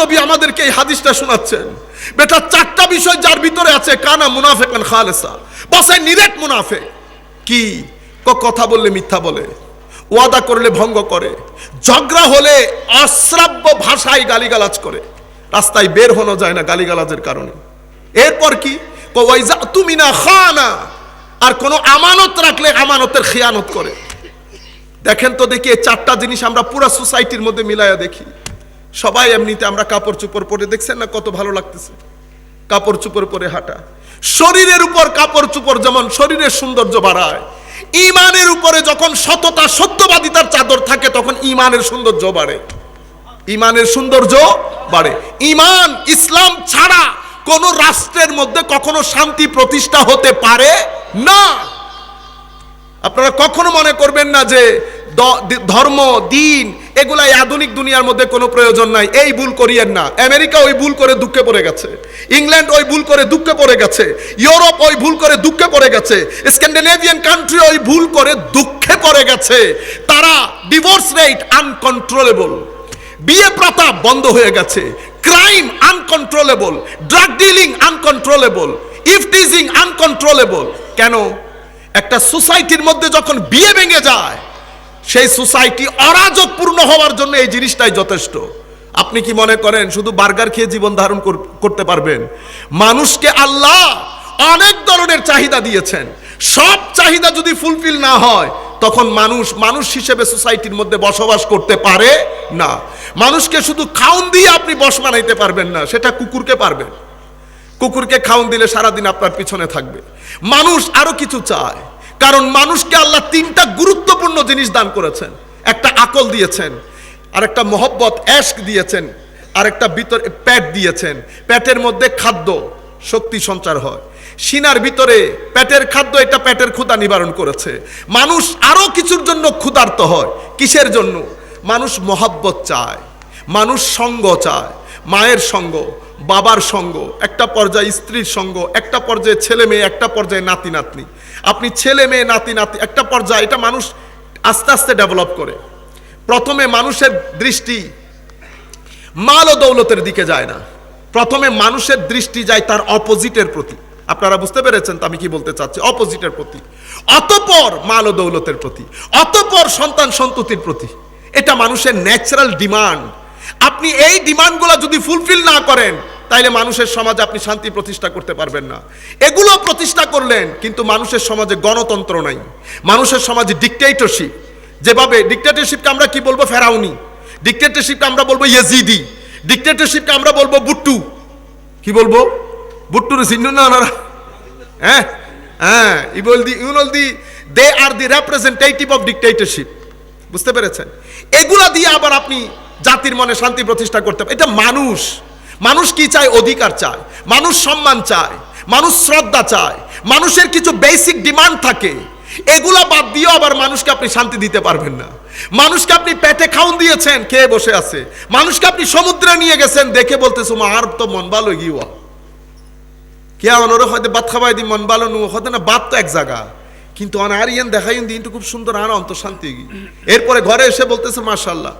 নবী আমাদেরকে এই হাদিসটা শোনাচ্ছেন। বেটা, চারটা বিষয় যার ভিতরে আছে, কানা মুনাফেকান খালেসা। বাসায় নিরেট মুনাফে কি? কথা বললে মিথ্যা বলে। ওয়াদা করলে ভঙ্গ করে। ঝগড়া হলে অশ্রাব্য ভাষায় গালিগালাজ করে। রাস্তায় বের হনো যায় না গালিগালাজের কারণে। এরপর কি? তুমি না খানা। আর কোনো আমানত রাখলে আমানতের খেয়ানত করে। দেখেন তো দেখি এই চারটা জিনিস আমরা পুরো সোসাইটির মধ্যে মিলাইয়া দেখি। সবাই এমনিতে আমরা কাপড় চোপড় পরে, দেখছেন না কত ভালো লাগতেছে? কাপড় চোপড় পরে হাঁটা। শরীরের উপর কাপড় চোপড় যেমন শরীরের সৌন্দর্য বাড়ায়, ইমানের উপরে যখন সততা সত্যবাদিতার চাদর থাকে, তখন ইমানের সৌন্দর্য বাড়ে। ইমানের সৌন্দর্য বাড়ে। ইমান, ইসলাম ছাড়া কোন রাষ্ট্রের মধ্যে কখনো শান্তি প্রতিষ্ঠা হতে পারে না। আপনারা কখনো মনে করবেন না যে ধর্ম, দিন এগুলা এই আধুনিক দুনিয়ার মধ্যে কোনো প্রয়োজন নাই। এই ভুল করিয়েন না। আমেরিকা ওই ভুল করে দুঃখে পড়ে গেছে। ইংল্যান্ড ওই ভুল করে দুঃখে পড়ে গেছে। ইউরোপ ওই ভুল করে দুঃখে পড়ে গেছে। স্ক্যান্ডিনেভিয়ান কান্ট্রি ওই ভুল করে দুঃখে পড়ে গেছে। তারা ডিভোর্স রেট আনকন্ট্রোলেবল বিয়ে প্রথা বন্ধ হয়ে গেছে। Crime uncontrollable drug dealing uncontrollable eve teasing uncontrollable কেন? একটা সোসাইটির মধ্যে যখন বিয়ে ভেঙে যায় সেই সোসাইটি অরাজকপূর্ণ হওয়ার জন্য এই জিনিসটাই যথেষ্ট। আপনি কি মনে করেন শুধু বার্গার খেয়ে জীবন ধারণ করতে পারবেন? মানুষকে আল্লাহ অনেক ধরনের চাহিদা দিয়েছেন। সব চাহিদা যদি ফুলফিল না হয়, তখন মানুষ মানুষ হিসেবে সোসাইটির মধ্যে বসবাস করতে পারে না। মানুষকে শুধু খাউন দিয়ে আপনি বস বানাইতে পারবেন না, সেটা কুকুরকে পারবেন। কুকুরকে খাউন দিলে সারাদিন আপনার পিছনে থাকবে। মানুষ আরও কিছু চায়। কারণ মানুষকে আল্লাহ তিনটা গুরুত্বপূর্ণ জিনিস দান করেছেন। একটা আকল দিয়েছেন আর একটা মহব্বত অ্যাশক দিয়েছেন আর একটা ভিতরে প্যাট দিয়েছেন। প্যাটের মধ্যে খাদ্য, শক্তি সঞ্চার হয়। সিনার ভিতরে পেটের খাদ্য, এটা পেটের ক্ষুধা নিবারণ করেছে। মানুষ আরও কিছুর জন্য ক্ষুধার্ত হয়। কিসের জন্য? মানুষ মহাব্বত চায়। মানুষ সঙ্গ চায়। মায়ের সঙ্গ। বাবার সঙ্গ, একটা পর্যায়ে স্ত্রীর সঙ্গ, একটা পর্যায়ে ছেলে মেয়ে, একটা পর্যায়ে নাতি নাতনি। আপনি ছেলে মেয়ে, নাতি নাতি একটা পর্যায়ে এটা মানুষ আস্তে আস্তে ডেভেলপ করে। প্রথমে মানুষের দৃষ্টি মাল ও দৌলতের দিকে যায় না। প্রথমে মানুষের দৃষ্টি যায় তার অপোজিটের প্রতি। আপনারা বুঝতে পেরেছেন তো আমি কি বলতে চাচ্ছি? অপোজিটের প্রতি। অতপর মাল ও দৌলতের প্রতি। অতপর সন্তান সন্ততির প্রতি। এটা মানুষের ন্যাচারাল ডিমান্ড আপনি এই ডিমান্ডগুলো যদি ফুলফিল না করেন, তাইলে মানুষের সমাজে আপনি শান্তি প্রতিষ্ঠা করতে পারবেন না। এগুলো প্রতিষ্ঠা করলেন, কিন্তু মানুষের সমাজে গণতন্ত্র নাই। মানুষের সমাজে ডিকটেটরশিপ যেভাবে ডিকটেটরশিপকে আমরা কি বলব? ফেরাউনি। ডিকটেটরশিপকে আমরা বলব ইয়েজিদি। ডিকটেটরশিপকে আমরা বলব বুট্টু। কি বলব? বুট্টুর চিহ্ন না হ্যাঁ? হ্যাঁ ই বল দি Yoon the they are the representative of dictatorship বুঝতে পেরেছেন? এগুলা দিয়ে আবার আপনি জাতির মনে শান্তি প্রতিষ্ঠা করতে এটা মানুষ। মানুষ কি চায়? অধিকার চায়। মানুষ সম্মান চায়। মানুষ শ্রদ্ধা চায়। মানুষের কিছু বেসিক ডিমান্ড থাকে। এগুলা বাদ দিয়েও আবার মানুষকে আপনি শান্তি দিতে পারবেন না। মানুষকে আপনি পেটে খাউন দিয়েছেন, খেয়ে বসে আছে। মানুষকে আপনি সমুদ্রে নিয়ে গেছেন, দেখে বলতেছো মা আর তো মন ভালো গিয়া কে অনরে হয়তো বাত খাবাই দি মন ভালো নু হয়তো না, বাত তো এক জায়গা। কিন্তু অন আর ইয়ান দেখাইন দিন খুব সুন্দর, আর অন্ত শান্তি এরপরে ঘরে এসে বলতেছে মাশাল্লাহ